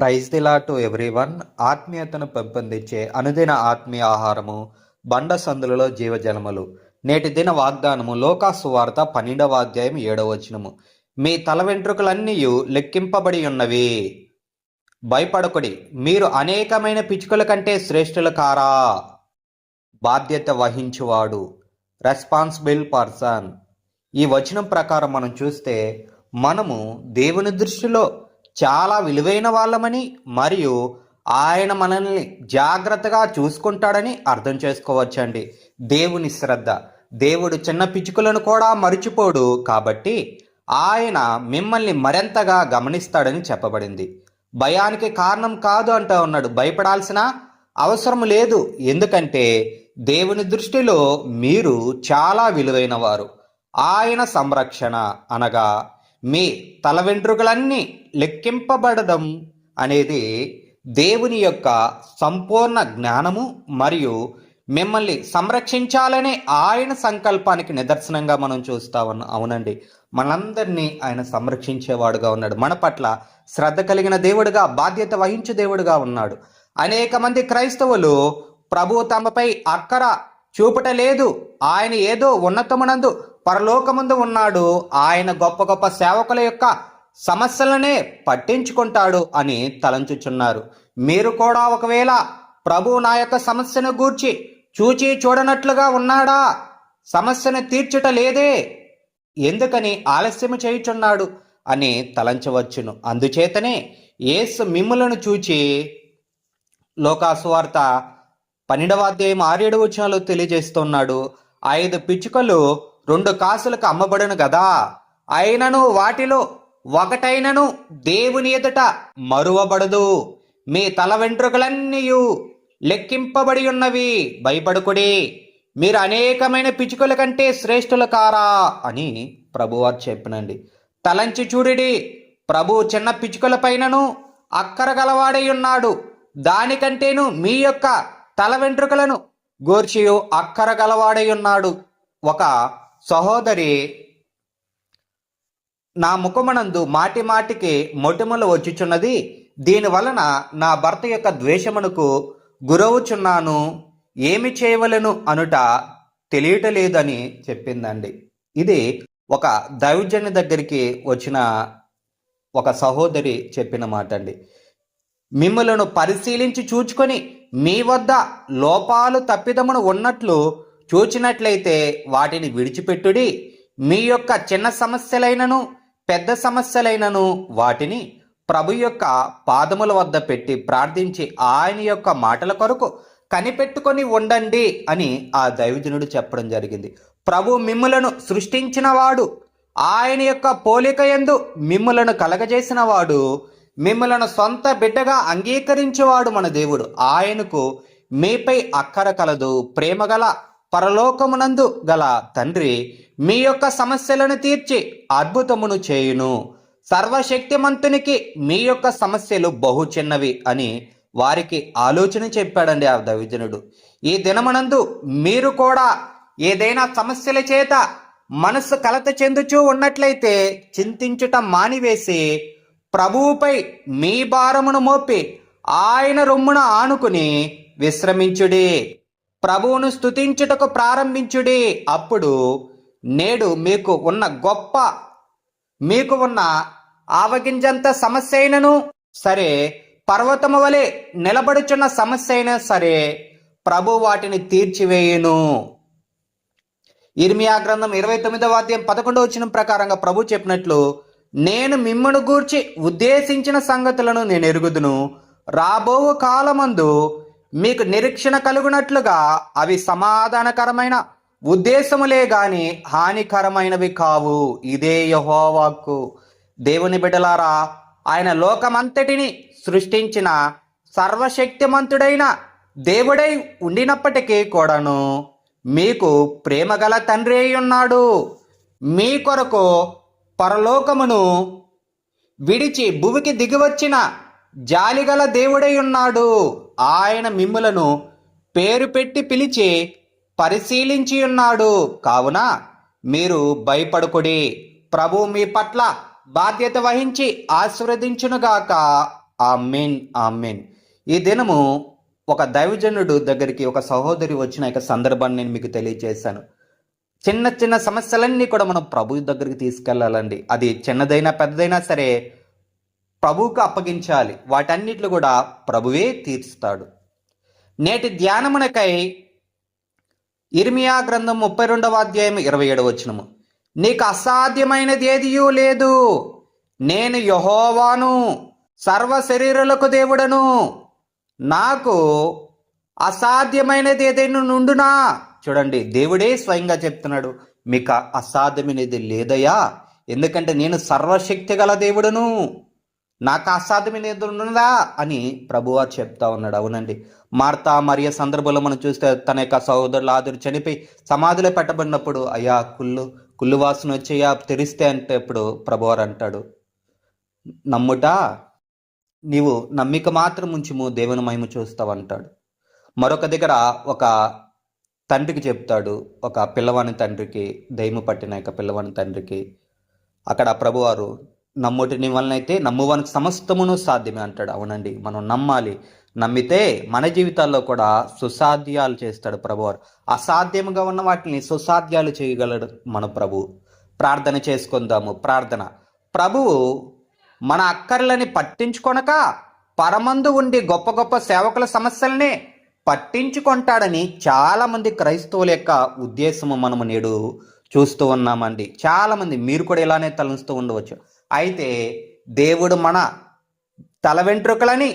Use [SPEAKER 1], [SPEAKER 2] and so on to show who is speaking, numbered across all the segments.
[SPEAKER 1] Praise దిలా to one ఆత్మీయతను పెంపొందించే అనుదిన ఆత్మీయ ఆహారము బండ సందులలో జీవజలములు నేటి దిన వాగ్దానము లోకాసువార్త పన్నెండవ అధ్యాయం ఏడవ వచనము మీ తల వెంట్రుకలన్నీ లెక్కింపబడి ఉన్నవి భయపడకుడి మీరు అనేకమైన పిచ్చుకల కంటే శ్రేష్ఠుల కారా బాధ్యత వహించువాడు రెస్పాన్సిబుల్ పర్సన్ ఈ వచనం ప్రకారం మనం చూస్తే మనము దేవుని దృష్టిలో చాలా విలువైన వాళ్ళమని మరియు ఆయన మనల్ని జాగ్రత్తగా చూసుకుంటాడని అర్థం చేసుకోవచ్చండి దేవుని శ్రద్ధ దేవుడు చిన్న పిచ్చుకలను కూడా మరిచిపోడు కాబట్టి ఆయన మిమ్మల్ని మరింతగా గమనిస్తాడని చెప్పబడింది భయానికి కారణం కాదు అంటూ ఉన్నాడు భయపడాల్సిన అవసరం లేదు ఎందుకంటే దేవుని దృష్టిలో మీరు చాలా విలువైన వారు ఆయన సంరక్షణ అనగా మీ తల వెంట్రుకలన్నీ లెక్కింపబడడం అనేది దేవుని యొక్క సంపూర్ణ జ్ఞానము మరియు మిమ్మల్ని సంరక్షించాలనే ఆయన సంకల్పానికి నిదర్శనంగా మనం చూస్తా అవునండి మనందరినీ ఆయన సంరక్షించేవాడుగా ఉన్నాడు మన పట్ల శ్రద్ధ కలిగిన దేవుడుగా బాధ్యత వహించు దేవుడుగా ఉన్నాడు అనేక మంది క్రైస్తవులు ప్రభు తమపై అక్కర లేదు ఆయన ఏదో ఉన్నతమునందు పరలోకముందు ఉన్నాడు ఆయన గొప్ప గొప్ప సేవకుల యొక్క సమస్యలనే పట్టించుకుంటాడు అని తలంచుచున్నారు మీరు కూడా ఒకవేళ ప్రభు నా యొక్క సమస్యను గూర్చి చూచి చూడనట్లుగా ఉన్నాడా సమస్యను తీర్చుట లేదే ఎందుకని ఆలస్యం చేయుచున్నాడు అని తలంచవచ్చును అందుచేతనే ఏసు మిమ్ములను చూచి లోకాసువార్త పన్నెండవ అధ్యాయం ఆరేడు వచనాలు తెలియజేస్తున్నాడు ఐదు పిచ్చుకలు రెండు కాసులకు అమ్మబడును గదా అయినను వాటిలో ఒకటైనను దేవుని ఎదుట మరువబడదు మీ తల వెంట్రుకలన్నీయు లెక్కింపబడి ఉన్నవి భయపడుకుడి మీరు అనేకమైన పిచుకల కంటే శ్రేష్ఠులు కారా అని ప్రభువారు చెప్పినండి తలంచి చూడిడి ప్రభు చిన్న పైనను అక్కర గలవాడై ఉన్నాడు దానికంటేను మీ యొక్క తల వెంట్రుకలను గోర్చియు అక్కర గలవాడై ఉన్నాడు ఒక సహోదరి నా ముఖమునందు మాటి మాటికి మొటిమలు వచ్చుచున్నది దీని వలన నా భర్త యొక్క ద్వేషమునకు గురవుచున్నాను ఏమి చేయవలను అనుట తెలియటలేదని చెప్పిందండి ఇది ఒక దైవజని దగ్గరికి వచ్చిన ఒక సహోదరి చెప్పిన మాట అండి మిమ్మలను పరిశీలించి చూచుకొని మీ వద్ద లోపాలు తప్పిదమును ఉన్నట్లు చూచినట్లయితే వాటిని విడిచిపెట్టుడి మీ యొక్క చిన్న సమస్యలైనను పెద్ద సమస్యలైనను వాటిని ప్రభు యొక్క పాదముల వద్ద పెట్టి ప్రార్థించి ఆయన యొక్క మాటల కొరకు కనిపెట్టుకొని ఉండండి అని ఆ దైవజనుడు చెప్పడం జరిగింది ప్రభు మిమ్ములను సృష్టించినవాడు ఆయన యొక్క పోలిక ఎందు మిమ్ములను కలగజేసినవాడు మిమ్మలను సొంత బిడ్డగా అంగీకరించేవాడు మన దేవుడు ఆయనకు మీపై అక్కర కలదు ప్రేమగల పరలోకమునందు గల తండ్రి మీ యొక్క సమస్యలను తీర్చి అద్భుతమును చేయును సర్వశక్తిమంతునికి మీ యొక్క సమస్యలు బహు చిన్నవి అని వారికి ఆలోచన చెప్పాడండి ఆ దవిజనుడు ఈ దినమునందు మీరు కూడా ఏదైనా సమస్యల చేత మనస్సు కలత చెందుచూ ఉన్నట్లయితే చింతించుట మానివేసి ప్రభువుపై మీ భారమును మోపి ఆయన రొమ్మున ఆనుకుని విశ్రమించుడి ప్రభువును స్థుతించుటకు ప్రారంభించుడి అప్పుడు నేడు మీకు ఉన్న గొప్ప మీకు ఉన్న ఆవగింజంత సమస్య అయినను సరే పర్వతము వలె నిలబడుచున్న సమస్య అయినా సరే ప్రభు వాటిని తీర్చివేయును ఇర్మియా గ్రంథం ఇరవై తొమ్మిదవ అధ్యాయం పదకొండవ వచ్చిన ప్రకారంగా ప్రభు చెప్పినట్లు నేను మిమ్మను గూర్చి ఉద్దేశించిన సంగతులను నేను ఎరుగుదును రాబో కాలమందు మీకు నిరీక్షణ కలుగునట్లుగా అవి సమాధానకరమైన ఉద్దేశములే గాని హానికరమైనవి కావు ఇదే యహోవాక్కు దేవుని బిడలారా ఆయన లోకమంతటిని సృష్టించిన సర్వశక్తిమంతుడైన దేవుడై ఉండినప్పటికీ కూడాను మీకు ప్రేమగల తండ్రి అయి ఉన్నాడు మీ కొరకు పరలోకమును విడిచి భూమికి దిగివచ్చిన జాలిగల దేవుడై ఉన్నాడు ఆయన మిమ్ములను పేరు పెట్టి పిలిచి పరిశీలించి ఉన్నాడు కావున మీరు భయపడుకుడి ప్రభు మీ పట్ల బాధ్యత వహించి ఆశీర్వదించునుగాక ఆమెన్ ఆమెన్ ఈ దినము ఒక దైవజనుడు దగ్గరికి ఒక సహోదరి వచ్చిన యొక్క సందర్భాన్ని నేను మీకు తెలియజేశాను చిన్న చిన్న సమస్యలన్నీ కూడా మనం ప్రభు దగ్గరికి తీసుకెళ్ళాలండి అది చిన్నదైనా పెద్దదైనా సరే ప్రభువుకు అప్పగించాలి వాటన్నిట్లు కూడా ప్రభువే తీర్చుతాడు నేటి ధ్యానమునకై ఇర్మియా గ్రంథం ముప్పై రెండవ అధ్యాయం ఇరవై ఏడవ వచ్చినము నీకు అసాధ్యమైనది ఏదియూ లేదు నేను యహోవాను సర్వ శరీరులకు దేవుడను నాకు అసాధ్యమైనది ఏదైనా నుండునా చూడండి దేవుడే స్వయంగా చెప్తున్నాడు మీకు అసాధ్యమైనది లేదయా ఎందుకంటే నేను సర్వశక్తి గల దేవుడను నాకు అసాధ్యమైన ఉన్నదా అని ప్రభువారు చెప్తా ఉన్నాడు అవునండి మార్తా మరియ సందర్భంలో మనం చూస్తే తన యొక్క సహోదరులు ఆదురు చనిపోయి సమాధిలో పెట్టబడినప్పుడు అయ్యా కుళ్ళు కుళ్ళు వాసన వచ్చేయా తెరిస్తే అంటే ఇప్పుడు ప్రభువారు అంటాడు నమ్ముట నీవు నమ్మిక మాత్రం ఉంచుము దేవుని మహిమ చూస్తావు అంటాడు మరొక దగ్గర ఒక తండ్రికి చెప్తాడు ఒక పిల్లవాని తండ్రికి దయము పట్టిన యొక్క పిల్లవాని తండ్రికి అక్కడ ప్రభువారు నమ్ముటిని వలనైతే నమ్మువానికి సమస్తమును సాధ్యమే అంటాడు అవునండి మనం నమ్మాలి నమ్మితే మన జీవితాల్లో కూడా సుసాధ్యాలు చేస్తాడు ప్రభువారు అసాధ్యముగా ఉన్న వాటిని సుసాధ్యాలు చేయగలడు మన ప్రభు ప్రార్థన చేసుకుందాము ప్రార్థన ప్రభువు మన అక్కర్లని పట్టించుకొనక పరమందు ఉండి గొప్ప గొప్ప సేవకుల సమస్యల్ని పట్టించుకుంటాడని చాలామంది క్రైస్తవుల యొక్క ఉద్దేశము మనము నేడు చూస్తూ ఉన్నామండి చాలామంది మీరు కూడా ఇలానే తలంస్తూ ఉండవచ్చు అయితే దేవుడు మన తల వెంట్రుకలని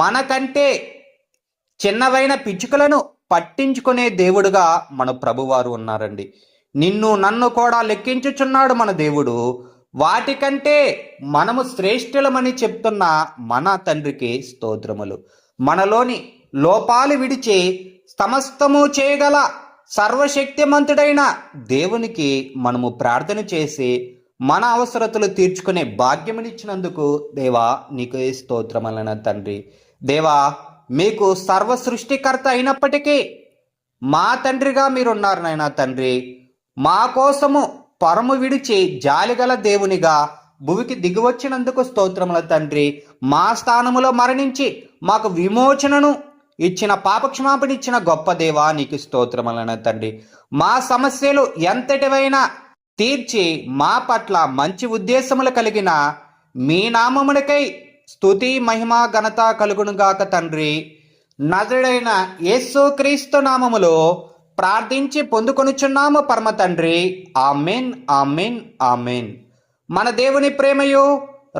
[SPEAKER 1] మనకంటే చిన్నవైన పిచ్చుకలను పట్టించుకునే దేవుడుగా మన ప్రభువారు ఉన్నారండి నిన్ను నన్ను కూడా లెక్కించుచున్నాడు మన దేవుడు వాటికంటే మనము శ్రేష్ఠులమని చెప్తున్న మన తండ్రికి స్తోత్రములు మనలోని లోపాలు విడిచి సమస్తము చేయగల సర్వశక్తిమంతుడైన దేవునికి మనము ప్రార్థన చేసి మన అవసరతలు తీర్చుకునే భాగ్యమునిచ్చినందుకు దేవా నీకు ఏ స్తోత్రమలన తండ్రి దేవా మీకు సర్వ సృష్టికర్త అయినప్పటికీ మా తండ్రిగా మీరున్నారు నాయన తండ్రి మా కోసము పరము విడిచి జాలిగల దేవునిగా భూమికి దిగివచ్చినందుకు స్తోత్రముల తండ్రి మా స్థానములో మరణించి మాకు విమోచనను ఇచ్చిన పాపక్షమాపణ ఇచ్చిన గొప్ప దేవా నీకు స్తోత్రములన తండ్రి మా సమస్యలు ఎంతటివైనా తీర్చి మా పట్ల మంచి ఉద్దేశములు కలిగిన మీ నామమునకై స్థుతి మహిమ ఘనత కలుగునుగాక తండ్రి యేసు క్రీస్తు నామములో ప్రార్థించి పొందుకొనుచున్నాము పరమ తండ్రి ఆమెన్ ఆమెన్ ఆమెన్ మన దేవుని ప్రేమయు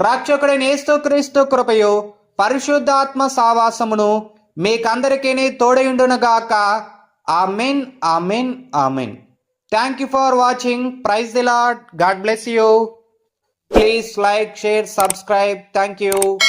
[SPEAKER 1] రక్షకుడైన క్రీస్తు కృపయు పరిశుద్ధాత్మ సావాసమును మీకందరికీ తోడయుండునుగాక amen amen amen Thank you for watching. Praise the Lord. God bless you. Please like, share, subscribe. Thank you.